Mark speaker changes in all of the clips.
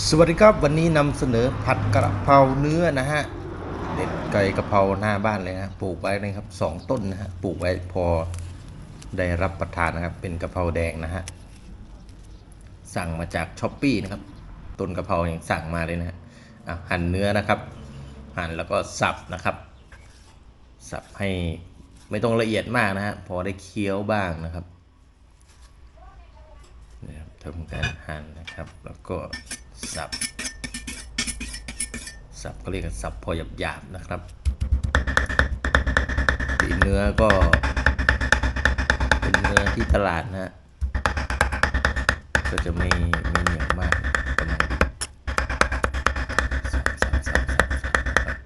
Speaker 1: สวัสดีครับวันนี้นำเสนอผัดกระเพราเนื้อนะฮะเด็ดไก่กระเพราหน้าบ้านเลยนะปลูกไว้นะครับสองต้นนะฮะปลูกไว้พอได้รับประทานนะครับ เป็นกระเพราแดงนะฮะสั่งมาจากช้อปปี้นะครับต้นกระเพราอย่างสั่งมาเลยนะฮะหั่นเนื้อนะครับ หั่นแล้วก็สับนะครับ สับให้ไม่ต้องละเอียดมากนะฮะพอได้เคี้ยวบ้างนะครับนะครับทำการหั่นนะครับแล้วก็ สับสับก็เรียกสับพอหยาบๆนะครับตีเนื้อก็เป็นเนื้อที่ตลาดนะฮะก็จะไม่ไม่เหนียวมากประมาณนี้สับสับสับสับสับ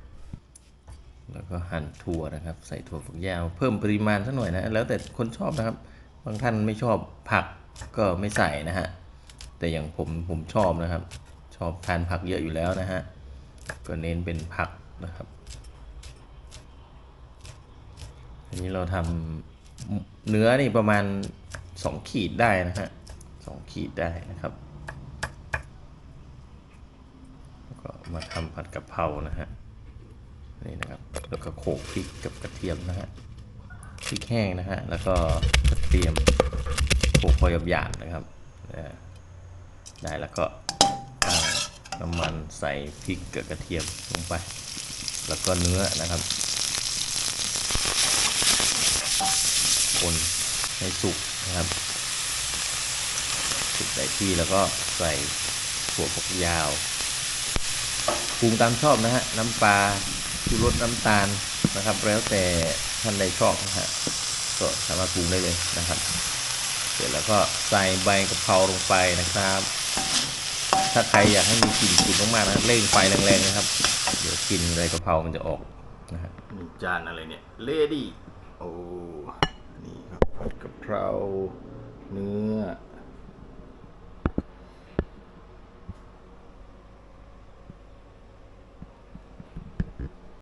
Speaker 1: แล้วก็หั่นถั่วนะครับ ใส่ถั่วฝักยาว เพิ่มปริมาณสักหน่อยนะ แล้วแต่คนชอบนะครับ บางท่านไม่ชอบผักก็ไม่ใส่นะฮะแต่อย่างผมผมชอบนะครับ ชอบทานผักเยอะอยู่แล้วนะฮะ ก็เน้นเป็นผักนะครับอันนี้เราทำเนื้อนี่ประมาณสองขีดได้นะฮะสองขีดได้นะครับ แล้วก็มาทำผัดกะเพรานะฮะนี่นะครับแล้วก็โขกพริกกับกระเทียมนะฮะพริกแห้งนะฮะแล้วก็กระเทียมโขกพอหยาบๆนะครับได้แล้วก็ น้ำมันใส่พริกกับกระเทียมลงไป แล้วก็เนื้อนะครับ คนให้สุกนะครับ สุกได้ที่แล้วก็ใส่ถั่วฝักยาวปรุงตามชอบนะฮะ น้ำปลาชูรสน้ำตาลนะครับ แล้วแต่ท่านใดชอบนะฮะก็สามารถปรุงได้เลยนะครับ เสร็จแล้วก็ใส่ใบกะเพราลงไปนะครับ ถ้าใครอยากให้มีกลิ่นฉุนมากๆนะเร่งไฟแรงๆนะครับ เดี๋ยวกลิ่นใบกะเพรามันจะออกนะฮะนี่จานอะไรเนี่ยเลดี้โอ้นี่ครับผัดกะเพราเนื้อ